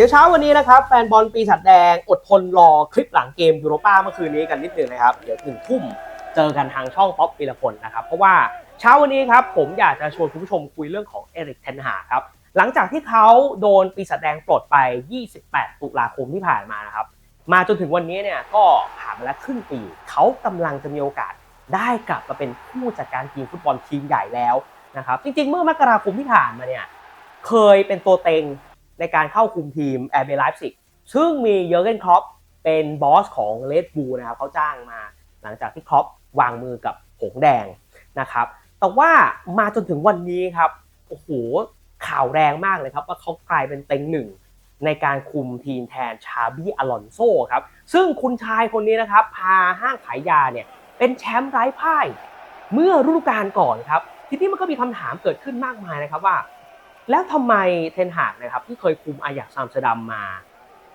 ดี๋ยวเช้าวันนี้นะครับแฟนบอลปีศาจแดงอดทนรอคลิปหลังเกมยูโรป้าเมื่อคืนนี้กันนิดหนึ่งนะครับ เดี๋ยวถึงทุ่มเจอกันทางช่องป๊อปปีละคนนะครับ เพราะว่าเช้าวันนี้ครับผมอยากจะชวนคุณผู้ชมคุยเรื่องของเอริกเทนหาครับหลังจากที่เขาโดนปีศาจแดงปลดไป 28 ตุลาคมที่ผ่านมานะครับมาจนถึงวันนี้เนี่ยก็ผ่านมาแล้วครึ่งปี เขากำลังจะมีโอกาสได้กลับมาเป็นผู้จัดการทีมฟุตบอลทีมใหญ่แล้วนะครับจริงๆ เมื่อมกราคมที่ผ่านมาเนี่ยเคยเป็นตัวเต็ง ในการเข้าคุมทีมแอร์เบลไลฟ์ซิกซึ่งมีเยอร์เกนครอปเป็นบอสของเลดบูนะครับเขาจ้างมาหลังจากที่ครอปวางมือกับหงแดงนะครับ แต่ว่ามาจนถึงวันนี้ครับโอ้โหข่าวแรงมากเลยครับ ว่าเขากลายเป็นเต็งหนึ่งในการคุมทีมแทนชาบี้อลอนโซครับ ซึ่งคุณชายคนนี้นะครับ พาห้างขายยาเนี่ยเป็นแชมป์ไร้พ่าย เมื่อฤดูกาลก่อนครับ ทีนี้มันก็มีคำถามเกิดขึ้นมากมายนะครับว่า แล้วทำไมเทนหากนะครับที่เคยคุมอายักซัมสเดัมมา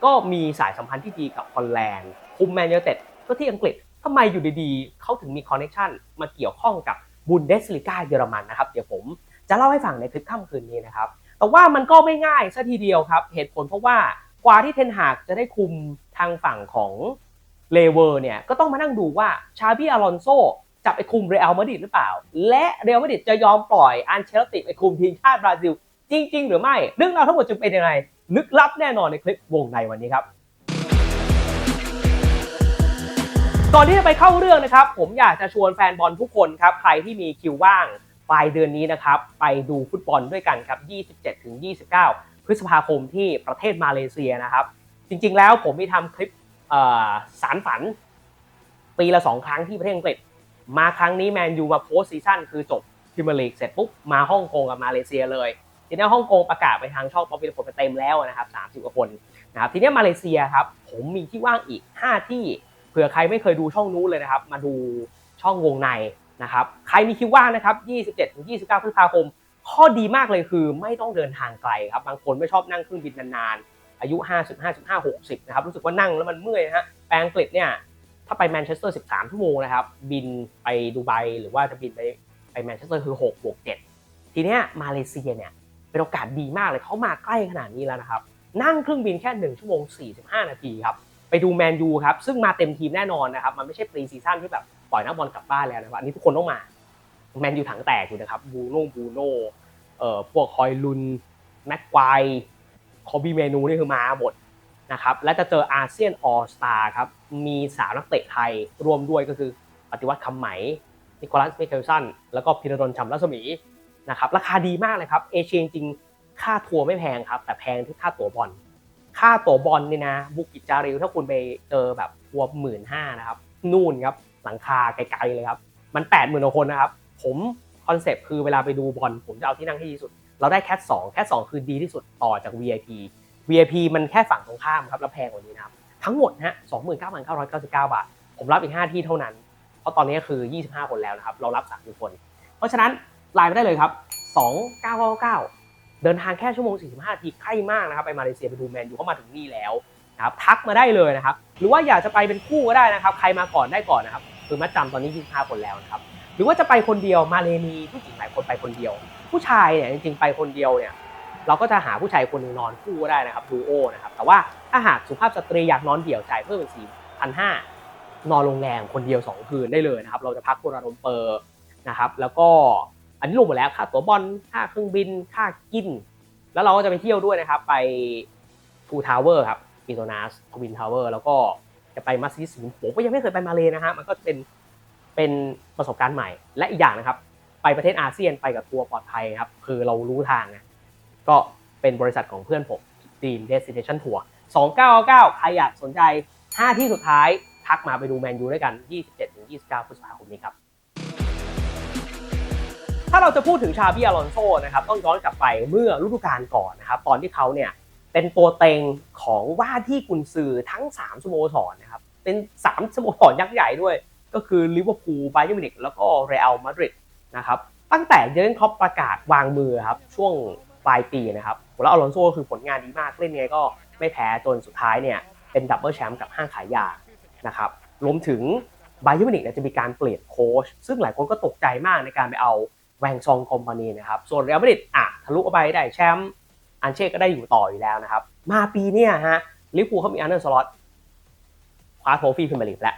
ก็มีสายสัมพันธ์ที่ดีกับฮอลแลนด์ คุมแมนยูเต็ดก็ที่อังกฤษทำไมอยู่ดีๆเขาถึงมีคอนเนคชันมาเกี่ยวข้องกับบุนเดสลิก้าเยอรมันนะครับ เดี๋ยวผมจะเล่าให้ฟังในคลิปค่ำคืนนี้นะครับ แต่ว่ามันก็ไม่ง่ายซะทีเดียวครับ เหตุผลเพราะว่ากว่าที่เทนหากจะได้คุมทางฝั่งของเลเวอร์เนี่ยก็ต้องมานั่งดูว่าชาบี้อลอนโซจะไปคุมเรอัลมาดริดหรือเปล่า และเรอัลมาดริดจะยอมปล่อยอันเชลติไปคุมทีมชาติบราซิล จริง ๆ หรือไม่เรื่องราวทั้งหมดจะเป็นยังไงลึกลับแน่นอนในคลิปวงในวันนี้ครับก่อนที่จะไปเข้าเรื่องนะครับผมอยากจะชวนแฟนบอลทุกคนครับใครที่มีคิวว่างปลายเดือนนี้นะครับไปดูฟุตบอลด้วยกันครับ 27-29 พฤษภาคมที่ประเทศมาเลเซียนะครับ จริงๆแล้วผมมีทำคลิปสารฝัน ปีละ2ครั้งที่ประเทศอังกฤษ มาครั้งนี้แมนยูมาโพสซีซั่นคือจบพรีเมียร์ลีกเสร็จปุ๊บมาฮ่องกงกับมาเลเซียเลย ทีนี้ฮ่องกงประกาศไปทางช่องป๊อปปี้ผลไปเต็มแล้วนะครับ30กว่าคนนะครับทีนี้มาเลเซียครับผมมีที่ว่างอีก 5 ที่เผื่อใครไม่เคยดูช่องนู้นเลยนะครับ มาดูช่องวงในนะครับใครมีคิวว่างนะครับ27-29พฤษภาคม ข้อดีมากเลยคือไม่ต้องเดินทางไกลครับบางคนไม่ชอบนั่งเครื่องบินนานๆ อายุ 50 55 60นะครับรู้สึกว่านั่งแล้วมันเมื่อยนะฮะแปลงอังกฤษเนี่ยถ้าไปแมนเชสเตอร์ 13 ชั่วโมงนะครับ บินไปดูไบหรือว่าจะบินไปไปแมนเชสเตอร์คือ6บวก7ทีเนี้ยมาเลเซียเนี่ย เป็นโอกาสดีมากเลยเขามาใกล้ขนาดนี้แล้วนะครับ นั่งเครื่องบินแค่ 1 ชั่วโมง 45 นาทีครับไปดูแมนยูครับซึ่งมาเต็มทีมแน่นอนนะครับมันไม่ใช่ปรีซีซั่นที่แบบปล่อยนักบอลกลับบ้านแล้วนะครับอันนี้ทุกคนต้องมาแมนยูถังแตกอยู่นะครับบูโน่บูโน่เอ่อพวกคอยลุนแม็กควายคอบีเมนูนี่คือมาหมดนะครับและจะเจออาเซียนออสตาครับมีสามนักเตะไทยรวมด้วยก็คือปฏิวัติคำไหมนิโคลัสมิเคลสันแล้วก็พิรดลชำรัศมี นะครับราคาดีมากเลยครับเอเชียจริงค่าทัวร์ไม่แพงครับ แต่แพงที่ค่าตั๋วบอลค่าตั๋วบอลเนี่ยนะบุกิจจาริวถ้าคุณไปเจอแบบทัวร์หมื่นห้านะครับนู่นครับหลังคาไกลๆเลยครับมัน8ปดหมื่นคนนะครับผมคอนเซปต์คือเวลาไปดูบอลผมจะเอาที่นั่งที่ดีสุด เราได้แคทสองแคทสองคือดีที่สุดต่อจาก VIP VIP มันแค่ฝั่งตรงข้ามครับแล้วแพงกว่านี้นะครับทั้งหมดฮะสองหมื่นเก้าพันเก้าร้อยเก้าสิบเก้าบาท ผมรับอีก5ที่เท่านั้น เพราะตอนนี้คือ25คนแล้วนะครับเรารับ30คน เพราะฉะนั้น ไลน์ไปได้เลยครับ 2999 เดินทางแค่ชั่วโมง 45นาทีใกล้มากนะครับ ไปมาเลเซียไปดูแมนอยูเข้ามาถึงนี่แล้วนะครับทักมาได้เลยนะครับ หรือว่าอยากจะไปเป็นคู่ก็ได้นะครับ ใครมาก่อนได้ก่อนนะครับคือมัดจำตอนนี้25คนแล้วนะครับหรือว่าจะไปคนเดียวมาเลมีผู้หญิงหลายคนไปคนเดียว ผู้ชายเนี่ยจริงๆไปคนเดียวเนี่ยเราก็จะหาผู้ชายคนหนึงนอนคู่ก็ได้นะครับดูโอนะครับแต่ว่าถ้าหากสุภาพสตรีอยากนอนเดี่ยวจ่ายเพิ่มเป็นสี่พันห้านอนโรงแรมคนเดียว 2 คืนได้เลยนะครับเราจะพักโคราลมเปอร์นะครับแล้วก็ อันนี้รวมหมดแล้วค่าตั๋วบอลค่าเครื่องบินค่ากิน แล้วเราก็จะไปเที่ยวด้วยนะครับ ไปทูทาวเวอร์ครับอีโซนาสทวินทาวเวอร์แล้วก็จะไปมัสยิดสิงห์ผมก็ยังไม่เคยไปมาเลยนะฮะมันก็เป็นเป็นประสบการณ์ใหม่ และอีกอย่างนะครับ ไปประเทศอาเซียนไปกับทัวร์ปลอดภัยครับ คือเรารู้ทางไงก็เป็นบริษัทของเพื่อนผม Dream Destination Tour 2999 ใครอยากสนใจ 5 ที่สุดท้าย ทักมาไปดูแมนยูด้วยกัน 27-29พฤษภาคมนี้ครับ ถ้าเราจะพูดถึงชาบี้อลอนโซนะครับต้องย้อนกลับไปเมื่อฤดูกาลก่อนนะครับตอนที่เขาเนี่ยเป็นตัวเต็งของว่าที่กุนซือทั้ง 3สโมสรนะครับเป็น3สโมสรยักษ์ใหญ่ด้วย ก็คือลิเวอร์พูลไบเอร์มิวนิกแล้วก็เรอัลมาดริดนะครับตั้งแต่เยอร์เกนคล็อปประกาศวางมือครับช่วงปลายปีนะครับแล้วอลอนโซก็คือผลงานดีมากเล่นไงก็ไม่แพ้จนสุดท้ายเนี่ยเป็นดับเบิลแชมป์กับห้างขายยานะครับรวมถึงไบเอร์มิวนิกเนี่ยจะมีการเปลี่ยนโค้ชซึ่งหลายคนก็ตกใจมากในการไปเอา แวงซองคอมพานีนะครับ ส่วนเรอัลมาดริดอะทะลุไปได้แชมป์อันเช่ก็ได้อยู่ต่ออยู่แล้วนะครับ มาปีเนี้ยฮะลิเวอร์พูลเขามีอันเดอร์สล็อตคว้าโทฟี่พรีเมียร์ลีกแล้ว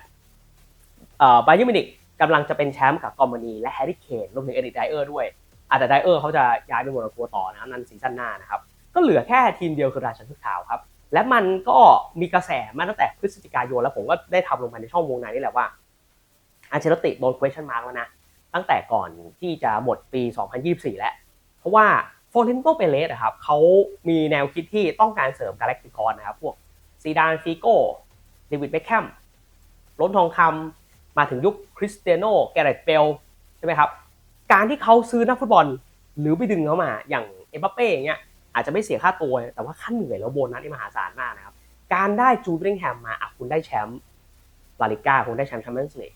เอ่อบาเยอร์มินิกกำลังจะเป็นแชมป์กับกอร์มานีและแฮร์รี่เคนรวมถึงเอริกไดเออร์ด้วยอาจจะไดเออร์เขาจะย้ายไปโมนาโกต่อนะครับนั่นซีซั่นหน้านะครับ ก็เหลือแค่ทีมเดียวคือราชันพึกขาวครับ และมันก็มีกระแสมาตั้งแต่พฤศจิกายนแล้วผมก็ได้ทำลงไปในช่องวงในนี่แหละว่าอันเชลติโดน question mark แล้วนะ ตั้งแต่ก่อนที่จะหมดปี 2024 แล้ว เพราะว่าโฟลินโตเปเรสครับเขามีแนวคิดที่ต้องการเสริมกาแล็กติคอนนะครับพวกซีดานฟิโก้เดวิดเบคแฮมล้นทองคำมาถึงยุคคริสเตียโนแกเรตเบลใช่ไหมครับ การที่เขาซื้อนักฟุตบอลหรือไปดึงเขามาอย่างเอ็มบัปเป้อย่างเงี้ยอาจจะไม่เสียค่าตัว แต่ว่าค่าเหนื่อยแล้วโบนัสนี่มหาศาลมากนะครับ การได้จูดริงแฮมมาอะคุณได้แชมป์ลาลิก้าคุณได้แชมป์แชมเปี้ยนส์ลีก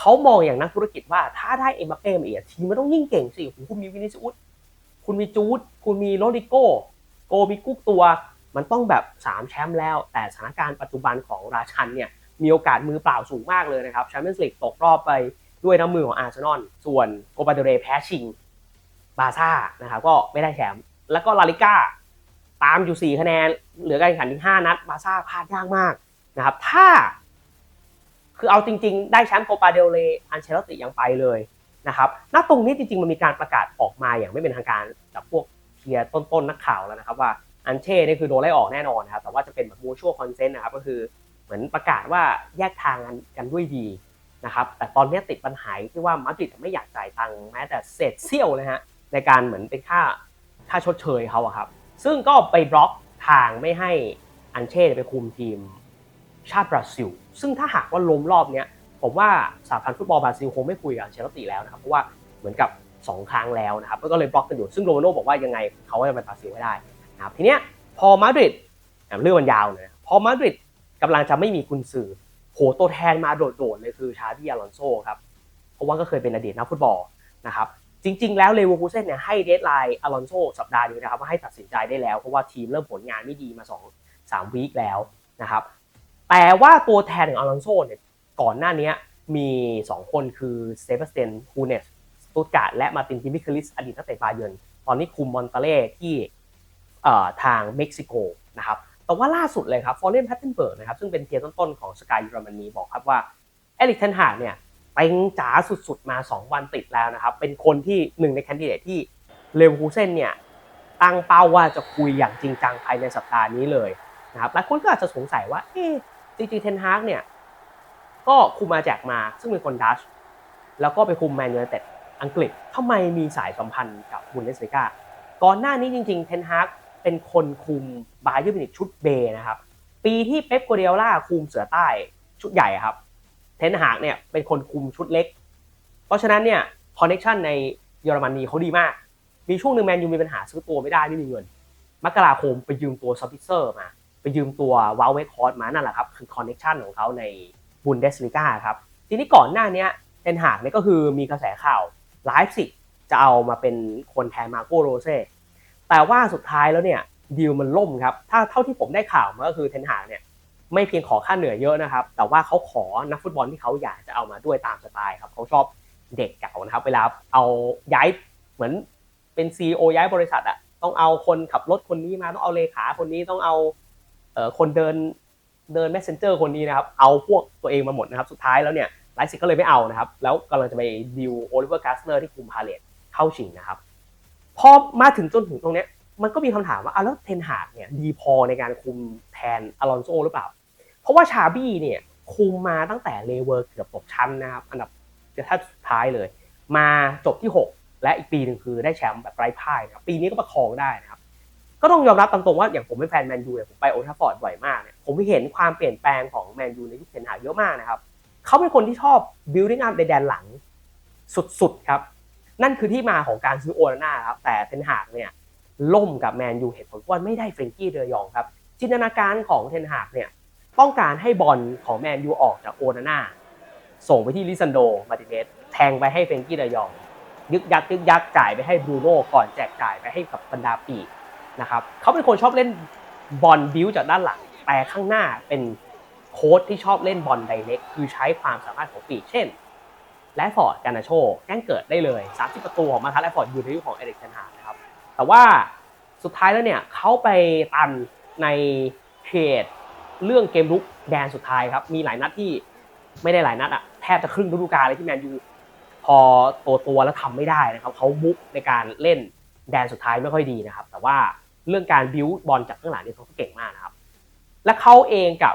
เขามองอย่างนักธุรกิจว่าถ้าได้เอ็มบัปเป้มาอีกทีมมันต้องยิ่งเก่งสิคุณมีวินิซิอุสคุณมีจูดคุณมีโรดิโกโกมีกุ๊กตัวมันต้องแบบ 3 แชมป์แล้ว แต่สถานการณ์ปัจจุบันของราชันเนี่ยมีโอกาสมือเปล่าสูงมากเลยนะครับแชมเปี้ยนส์ลีกตกรอบไปด้วยน้ำมือของอาร์เซนอลส่วนโกปาเดเรแพ้ชิง บาซ่านะครับก็ไม่ได้แชมป์แล้วก็ลาลิก้าตามอยู่ 4 คะแนน เหลือการแข่งขันอีก5นัดบาซ่าพลาดยากมากนะครับถ้า คือเอาจริง ๆ ได้แชมป์โคปาเดลเลอันเชลติยังไปเลยนะครับณตรงนี้จริง ๆ มันมีการประกาศออกมาอย่างไม่เป็นทางการจากพวกเทียร์ต้นๆนักข่าวแล้วนะครับว่าอันเช่นี่คือโดนไล่ออกแน่นอนนะครับแต่ว่าจะเป็นแบบมูชัวคอนเซนต์นะครับก็คือเหมือนประกาศว่าแยกทางกันกันด้วยดีนะครับแต่ตอนนี้ติดปัญหาที่ว่ามาดริดไม่อยากจ่ายตังค์แม้แต่เศษเสี้ยวเลยฮะในการเหมือนเป็นค่าค่าชดเชยเขาอะครับซึ่งก็ไปบล็อกทางไม่ให้อันเช่ไปคุมทีมชาติบราซิล ซึ่งถ้าหากว่าล้มรอบเนี้ยผมว่าสาพันธ์ฟุตบอลบราซิลคงไม่คุยกับเชลติแล้วนะครับเพราะว่าเหมือนกับ 2 ครั้งแล้วนะครับก็เลยบล็อกกันอยู่ซึ่งโรมาโน่บอกว่ายังไงเขาก็จะไปบราซิลไม่ได้นะครับทีเนี้ยพอมาดริดเรื่องมันยาวเลยนะพอมาดริดกำลังจะไม่มีคุณสื่อโหตัวแทนมาโดดๆเลยคือชาบิอลอนโซครับเพราะว่าก็เคยเป็นอดีตนักฟุตบอลนะครับจริง ๆ แล้วเลเวอร์คูเซ่นเนี่ยให้เดทไลน์อลอนโซสัปดาห์นี้นะครับว่าให้ตัดสินใจได้แล้วเพราะว่าทีมเริ่มผลงานไม่ดีมา 2 3วีคแล้วนะครับ แต่ว่าตัวแทนของอลอนโซเนี่ยก่อนหน้านี้มี 2 คนคือเซบาสเตียนฮูเนสสตุตการ์ดและมาตินทิมิคลิสอดีตนักเตะบาเยิร์นตอนนี้คุมมอนตาเล่ที่ทางเม็กซิโกนะครับแต่ว่าล่าสุดเลยครับฟอร์เรนแพตเทนเบิร์กนะครับซึ่งเป็นเทียร์ต้นๆของสกายยูรามานีบอกครับว่าเอลิกเทนฮาร์เนี่ยเต็งจ๋าสุดๆมา 2 วันติดแล้วนะครับ เป็นคนที่หนึ่งในแคนดิเดตที่เลวคูเซนเนี่ยตั้งเป้าว่าจะคุยอย่างจริงจังภายในสัปดาห์นี้เลยนะครับหลายคนก็อาจจะสงสัยว่าเอ๊ะ จริงๆเทนฮากเนี่ยก็คุมมาแจกมา ซึ่งเป็นคนดัชแล้วก็ไปคุมแมนยูไนเต็ดอังกฤษทำไมมีสายสัมพันธ์กับบุนเดสลิก้าก่อนหน้านี้จริงๆเทนฮากเป็นคนคุมบาเยอร์มินิกชุดเบนะครับ ปีที่เป๊ปโกเดล่าคุมเสือใต้ชุดใหญ่ครับ เทนหากเนี่ยเป็นคนคุมชุดเล็ก เพราะฉะนั้นเนี่ยคอนเนคชันในเยอรมนีเขาดีมาก มีช่วงหนึ่งแมนยูมีปัญหาซื้อตัวไม่ได้ไม่มีเงิน มกราคมไปยืมตัวซับพิเซอร์มา ไปยืมตัววาลเวคอร์ดมานั่นแหละครับคือคอนเนคชันของเขาในบุนเดสลิก้าครับทีนี้ก่อนหน้านี้เทนหากเนี่ยก็คือมีกระแสข่าวไลฟ์สิจะเอามาเป็นคนแทนมาโกโรเซ่แต่ว่าสุดท้ายแล้วเนี่ยดีลมันล่มครับถ้าเท่าที่ผมได้ข่าวมาก็คือเทนหากเนี่ยไม่เพียงขอค่าเหนื่อยเยอะนะครับ แต่ว่าเขาขอนักฟุตบอลที่เขาอยากจะเอามาด้วยตามสไตล์ครับเขาชอบเด็กเก่านะครับ เวลาเอาย้ายเหมือนเป็นซีอย้ายบริษัทอะต้องเอาคนขับรถคนนี้มาต้องเอาเลขาคนนี้ต้องเอา คนเดินเดิน messenger คนนี้นะครับ เอาพวกตัวเองมาหมดนะครับ สุดท้ายแล้วเนี่ยไลฟ์สิก็เลยไม่เอานะครับ แล้วกำลังจะไปดิวโอลิเวอร์กาสเลอร์ที่คุมพาเลตเข้าชิงนะครับ พอมาถึงจนถึงตรงเนี้ยมันก็มีคำถามว่าอะแล้วเทนหากเนี่ยดีพอในการคุมแทนอลอนโซหรือเปล่า เพราะว่าชาบี้เนี่ยคุมมาตั้งแต่เลเวอร์เกือบตกชั้นนะครับ อันดับจะถ้าสุดท้ายเลย มาจบที่ 6 และอีกปีหนึ่งคือได้แชมป์แบบไร้พ่ายนะครับปีนี้ก็ประคองได้นะครับ ก็ต้องยอมรับตามตรงว่าอย่างผมเป็นแฟนแมนยูเนี่ยผมไปโอทัฟฟอร์ดบ่อยมากเนี่ยผมเห็นความเปลี่ยนแปลงของแมนยูในยุคเทนหาเยอะมากนะครับเขาเป็นคนที่ชอบ building up ในแดนหลังสุดๆครับ นั่นคือที่มาของการซื้อโอนาน่าครับแต่เทนหากเนี่ยล่มกับแมนยูเหตุผลว่าไม่ได้เฟรนกี้เดยองครับจินตนาการของเทนหากเนี่ยต้องการให้บอลของแมนยูออกจากโอนาน่าส่งไปที่ลิซันโดมาติเนสแทงไปให้เฟรนกี้เดยอง ยึกยักยึกยักจ่ายไปให้บรูโน่ก่อนแจกจ่ายไปให้กับบรรดาปีก นะครับเขาเป็นคนชอบเล่นบอลบิวจากด้านหลังแต่ข้างหน้าเป็นโค้ชที่ชอบเล่นบอลไดเรกคือใช้ความสามารถของปีกเช่นแลฟฟอร์ดกานาโชแจ้งเกิดได้เลย 30 ประตูของมาทัสแลฟฟอร์ดอยู่ในยุคของเอริกเทนฮากนะครับ แต่ว่าสุดท้ายแล้วเนี่ยเขาไปตันในเพจเรื่องเกมลุกแดนสุดท้ายครับ มีหลายนัดที่ไม่ได้หลายนัดอะแทบจะครึ่งฤดูกาลเลยที่แมนยูพอตัวตัวแล้วทำไม่ได้นะครับเขามุกในการเล่นแดนสุดท้ายไม่ค่อยดีนะครับ แต่ว่า เรื่องการบิวบอลจากข้างหลังเนี่ยเขาเก่งมากนะครับ และเขาเองกับ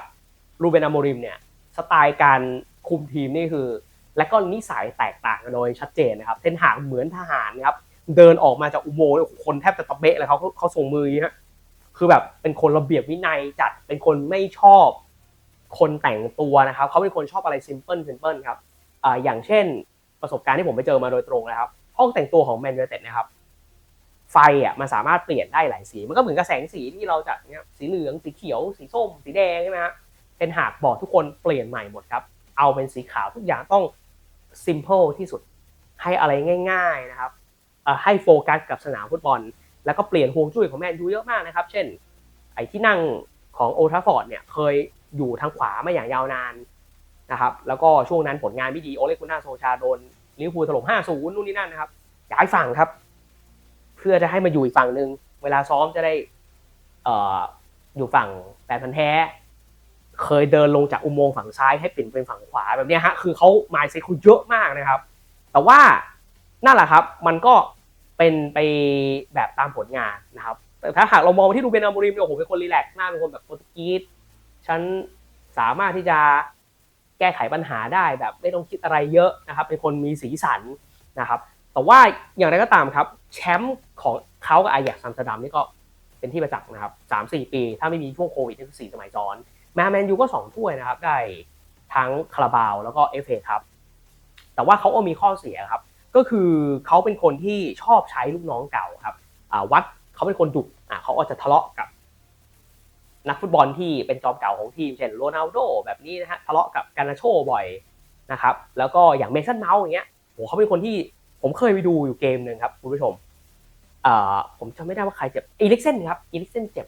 รูเบนอโมริมเนี่ยสไตล์การคุมทีมนี่คือ และก็นิสัยแตกต่างกันโดยชัดเจนนะครับเทนหางเหมือนทหารครับเดินออกมาจากอุโมงค์คนแทบจะตะเบะเลยเขาเขาส่งมือฮะคือแบบเป็นคนระเบียบวินัยจัดเป็นคนไม่ชอบคนแต่งตัวนะครับเขาเป็นคนชอบอะไรซิมเพิลซิมเพิลครับอ่าอย่างเช่นประสบการณ์ที่ผมไปเจอมาโดยตรงนะครับห้องแต่งตัวของแมนยูเต็ดนะครับ ไฟอะมันสามารถเปลี่ยนได้หลายสี มันก็เหมือนกับแสงสีที่เราจัดเนี่ยสีเหลืองสีเขียว สีส้ม สีแดงใช่ไหมฮะเป็นหากบอกทุกคนเปลี่ยนใหม่หมดครับ เอาเป็นสีขาวทุกอย่างต้อง simple ที่สุดให้อะไรง่าย ๆนะครับให้โฟกัสกับสนามฟุตบอล แล้วก็เปลี่ยนฮวงจุ้ยของแมนยูเยอะมากนะครับ เช่น ไอ้ที่นั่งของโอทราฟอร์ดเนี่ยเคยอยู่ทางขวามาอย่างยาวนานนะครับ แล้วก็ช่วงนั้นผลงานไม่ดีโอเลกุน่าโซชาโดนลิเวอร์พูลถล่ม 5-0 นู่นนี่นั่นนะครับย้ายฝั่งครับ พื่อจะให้มาอยู่อีกฝั่งหนึ่งเวลาซ้อมจะได้เอ่ออยู่ฝั่งแปดพันธ์แท้ เคยเดินลงจากอุโมงค์ฝั่งซ้ายให้เปลี่ยนเป็นฝั่งขวาแบบนี้ฮะคือเขามายเซ็ตเขาเยอะมากนะครับ แต่ว่านั่นแหละครับมันก็เป็นไปแบบตามผลงานนะครับแต่ถ้าหากเรามองไปที่ดูเบนอามูริมเนี่ยโอ้โหเป็นคนรีแลกซ์มากเป็นคนแบบโปรตุเกสฉันสามารถที่จะแก้ไขปัญหาได้แบบไม่ต้องคิดอะไรเยอะนะครับ เป็นคนมีสีสันนะครับ แต่ว่าอย่างไรก็ตามครับแชมป์ของเขากับอาแยกซัมส์ดัมนี่ก็เป็นที่ประจักษ์นะครับสามสี่ปี ถ้าไม่มีช่วงโควิดนี่คือสี่สมัยซ้อนแมนแมนยูก็สองถ้วยนะครับ ได้ทั้งคาราบาวแล้วก็เอฟเอครับ แต่ว่าเขาก็มีข้อเสียครับ ก็คือเขาเป็นคนที่ชอบใช้ลูกน้องเก่าครับวัดเขาเป็นคนดุอ่าเขาอาจจะทะเลาะกับ นักฟุตบอลที่เป็นจอมเก่าของทีมเช่นโรนัลโดแบบนี้นะฮะทะเลาะกับกานาโชบ่อยนะครับ แล้วก็อย่างเมสันเมาส์อย่างเงี้ยโหเขาเป็นคนที่ ผมเคยไปดูอยู่เกมหนึ่งครับคุณผู้ชมอ่าผมจำไม่ได้ว่าใครเจ็บอีลิกเซนครับอีลิกเซนเจ็บ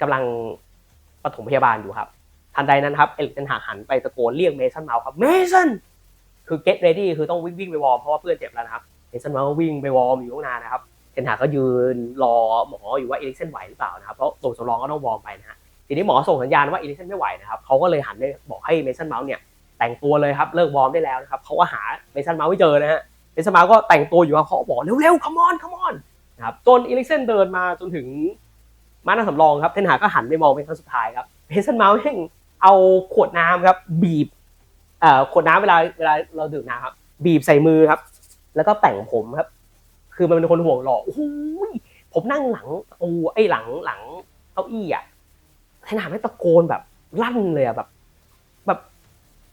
กำลังปฐมพยาบาลอยู่ครับทันใดนั้นครับเอลิกเซนหาหันไปตะโกนเรียกเมสันเมาส์ครับเมสันคือ get ready คือต้องวิ่งวิ่งไปวอร์มเพราะว่าเพื่อนเจ็บแล้วนะครับเมสันเมาส์วิ่งไปวอร์มอยู่ตั้งนานนะครับเทนหาก็ยืนรอหมออยู่ว่าเอลิกเซนไหวหรือเปล่านะครับเพราะตัวสำรองก็ต้องวอร์มไปนะฮะทีนี้หมอส่งสัญญาณว่าเอลิกเซนไม่ไหวนะครับเขาก็เลยหันไปบอกให้เมสันเมาส์เนี่ยแต่งตัวเลยครับเลิกวอร์มได้แล้วนะครับเขาก็หาเมสันเมาส์ไม่เจอนะฮะ เมสันเมาก็แต่งตัวอยู่ครับเขาบอกเร็วๆ come on come on นะครับจนเอลิกเซนเดินมาจนถึงม้าหน้าสำรองครับเทนหาก็หันไปมองเป็นครั้งสุดท้ายครับเมสันเมาแม่งเอาขวดน้ำครับบีบเอ่อขวดน้ำเวลาเวลาเราดื่มน้ำครับบีบใส่มือครับ แล้วก็แต่งผมครับ คือมันเป็นคนห่วงหล่อโอ้โหผมนั่งหลังประตูไอหลังหลังเก้าอี้อะเทนหาไม่ตะโกนแบบลั่นเลยอะแบบแบบ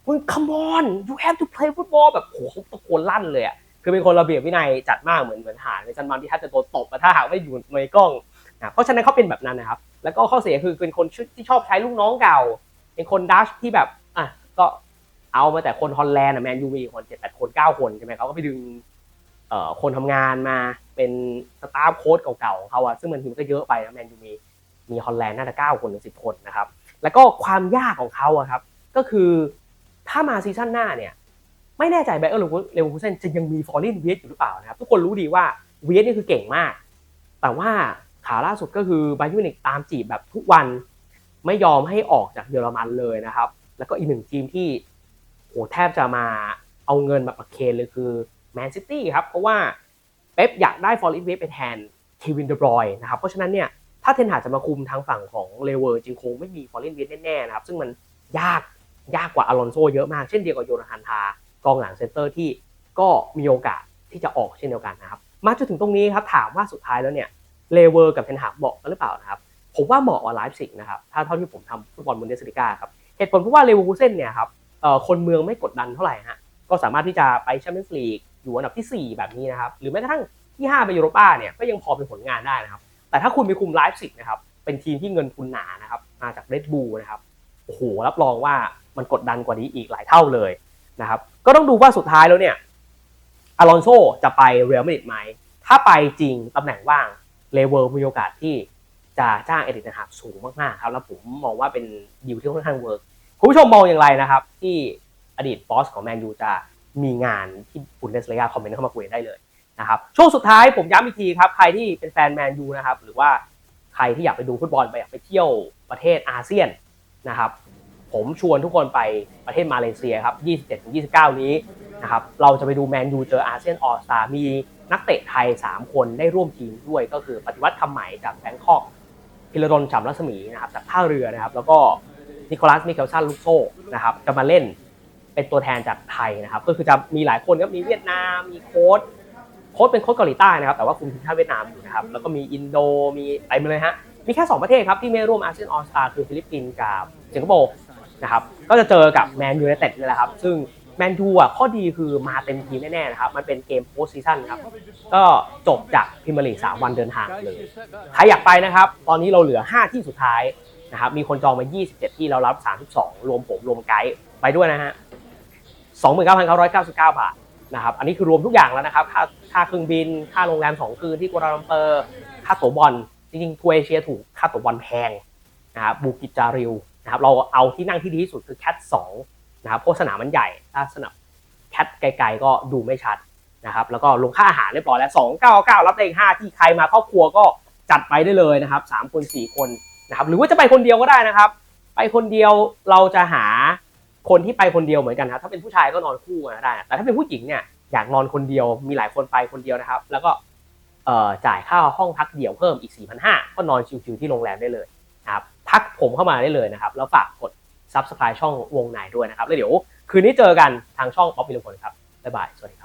มึง come on you have to play football แบบโหเขาตะโกนลั่นเลยอะ คือเป็นคนระเบียบวินัยจัดมากเหมือนเหมือนหานในจันมันที่ถ้าจะโดนตบถ้าหากไม่อยู่ในกล้องนะเพราะฉะนั้นเขาเป็นแบบนั้นนะครับ แล้วก็ข้อเสียคือเป็นคนที่ชอบใช้ลูกน้องเก่า เป็นคนดัชที่แบบอะก็เอามาแต่คนฮอลแลนด์อะแมนยูมีคนเจ็ดแปดคนเก้าคนใช่ไหมเขาก็ไปดึงเอ่อคนทำงานมาเป็นสตาฟโค้ชเก่าๆของเขาอะซึ่งมันทีมก็เยอะไปนะแมนยูมีมีฮอลแลนด์น่าจะเก้าคนถึงสิบคนนะครับ แล้วก็ความยากของเขาอะครับ ก็คือถ้ามาซีซั่นหน้าเนี่ย ไม่แน่ใจไบเออร์เลวอร์คูเซนจะยังมีฟอร์ลินเวียอยู่หรือเปล่านะครับทุกคนรู้ดีว่าเวียนี่คือเก่งมาก แต่ว่าข่าวล่าสุดก็คือไบยูนิกตามจีบแบบทุกวันไม่ยอมให้ออกจากเยอรมันเลยนะครับ แล้วก็อีกหนึ่งทีมที่โอ้แทบจะมาเอาเงินมาประเคนเลยคือแมนซิตี้ครับเพราะว่าเป๊ปอยากได้ฟอร์ลินเวียไปแทนเควินเดบรอยนะครับเพราะฉะนั้นเนี่ยถ้าเทนหาจะมาคุมทางฝั่งของเลเวอร์จริงคงไม่มีฟอร์ลินเวียแน่ๆนะครับซึ่งมันยากยากกว่าอลอนโซเยอะมากเช่นเดียวกับโยนาธานทา กองหลังเซนเตอร์ที่ก็มีโอกาสที่จะออกเช่นเดียวกันนะครับ มาจนถึงตรงนี้ครับถามว่าสุดท้ายแล้วเนี่ยเลเวอร์กับเทนหากเหมาะกันหรือเปล่านะครับ ผมว่าเหมาะกว่าไลฟ์สิกนะครับ ถ้าเท่าที่ผมทำฟุตบอลบุนเดสลิก้าครับ เหตุผลเพราะว่าเลเวอร์คูเซนเนี่ยครับคนเมืองไม่กดดันเท่าไหร่ฮะ ก็สามารถที่จะไปแชมเปี้ยนส์ลีกอยู่อันดับที่ 4 แบบนี้นะครับ หรือแม้กระทั่งที่ 5 ไปยูโรป้าเนี่ยก็ยังพอเป็นผลงานได้นะครับ แต่ถ้าคุณไปคุมไลฟ์สิกนะครับ เป็นทีมที่เงินทุนหนานะครับ มาจากเรดบูลนะครับ โอ้โห รับรองว่ามันกดดันกว่านี้อีกหลายเท่าเลย นะครับก็ต้องดูว่าสุดท้ายแล้วเนี่ยอลอนโซจะไปเรอัลมาดริดไหมถ้าไปจริงตำแหน่งว่างเลเวอร์มีโอกาสที่จะจ้างเอริกเทนฮากสูงมากๆครับแล้วผมมองว่าเป็นดีลที่ค่อนข้างเวิร์กคุณผู้ชมมองอย่างไรนะครับ ที่อดีตบอสของแมนยูจะมีงานที่บุนเดสเลกาคอมเมนต์เข้ามาคุยได้เลยนะครับช่วงสุดท้ายผมย้ำอีกทีครับ ใครที่เป็นแฟนแมนยูนะครับหรือว่าใครที่อยากไปดูฟุตบอลไปอยากไปเที่ยวประเทศอาเซียนนะครับ ผมชวนทุกคนไปประเทศมาเลเซียครับ 27-29 นี้นะครับ เราจะไปดูแมนยูเจออาเซียนออสตามีนักเตะไทย 3 คนได้ร่วมทีมด้วยก็คือปฏิวัติคำใหม่จากแบงคอก พิรดลฉ่ำรัศมีนะครับจากท่าเรือนะครับ แล้วก็นิโคลัสมิเคลซันลูกโซ่นะครับจะมาเล่นเป็นตัวแทนจากไทยนะครับ ก็คือจะมีหลายคนครับมีเวียดนาม มีโค้ชโค้ชเป็นโค้ชเกาหลีใต้นะครับ แต่ว่าคุมทีมชาติเวียดนามอยู่นะครับ แล้วก็มีอินโดมีอะไรมาเลยฮะมีแค่ 2 ประเทศครับที่ไม่ร่วมอาเซียนออสตาคือฟิลิปปินส์กับสิงคโปร์ นะครับก็จะเจอกับแมนยูไนเต็ดนี่แหละครับ ซึ่งแมนยูอะข้อดีคือมาเต็มทีมแน่ๆนะครับ มันเป็นเกมโพสซีซั่นครับ ก็จบจากพรีเมียร์ลีก3วันเดินทางเลย ใครอยากไปนะครับ ตอนนี้เราเหลือ 5 ที่สุดท้ายนะครับ มีคนจองมา 27 ที่เรารับ 32 รวมผมรวมไกด์ไปด้วยนะฮะ 29,999 บาทนะครับ อันนี้คือรวมทุกอย่างแล้วนะครับ ค่าค่าเครื่องบิน ค่าโรงแรม 2 คืนที่กัวลาลัมเปอร์ ค่าตั๋วบอล จริงๆทัวร์เอเชียถูก ค่าตั๋วบอลแพงนะครับ บูกิจจาริว นะครับเราเอาที่นั่งที่ดีที่สุดคือแคท2นะครับเพราะสนามมันใหญ่ถ้าสนามแคทไกลๆก็ดูไม่ชัดนะครับแล้วก็ลงค่าอาหารเรียบร้อยแล้ว299 รับได้อีก5ที่ใครมาครอบครัวก็จัดไปได้เลยนะครับ3คน 4 คนนะครับหรือว่าจะไปคนเดียวก็ได้นะครับ ไปคนเดียวเราจะหาคนที่ไปคนเดียวเหมือนกันครับถ้าเป็นผู้ชายก็นอนคู่กันได้ แต่ถ้าเป็นผู้หญิงเนี่ยอยากนอนคนเดียวมีหลายคนไปคนเดียวนะครับ แล้วก็จ่ายค่าห้องพักเดี่ยวเพิ่มอีก 4,500ก็นอนชิวๆที่โรงแรมได้เลยนะครับทัก ผมเข้ามาได้เลยนะครับ แล้วฝากกด subscribe ช่องวงในด้วยนะครับ แล้วเดี๋ยวคืนนี้เจอกันทางช่องป๊อปมิลพลครับ บ๊ายบาย สวัสดีครับ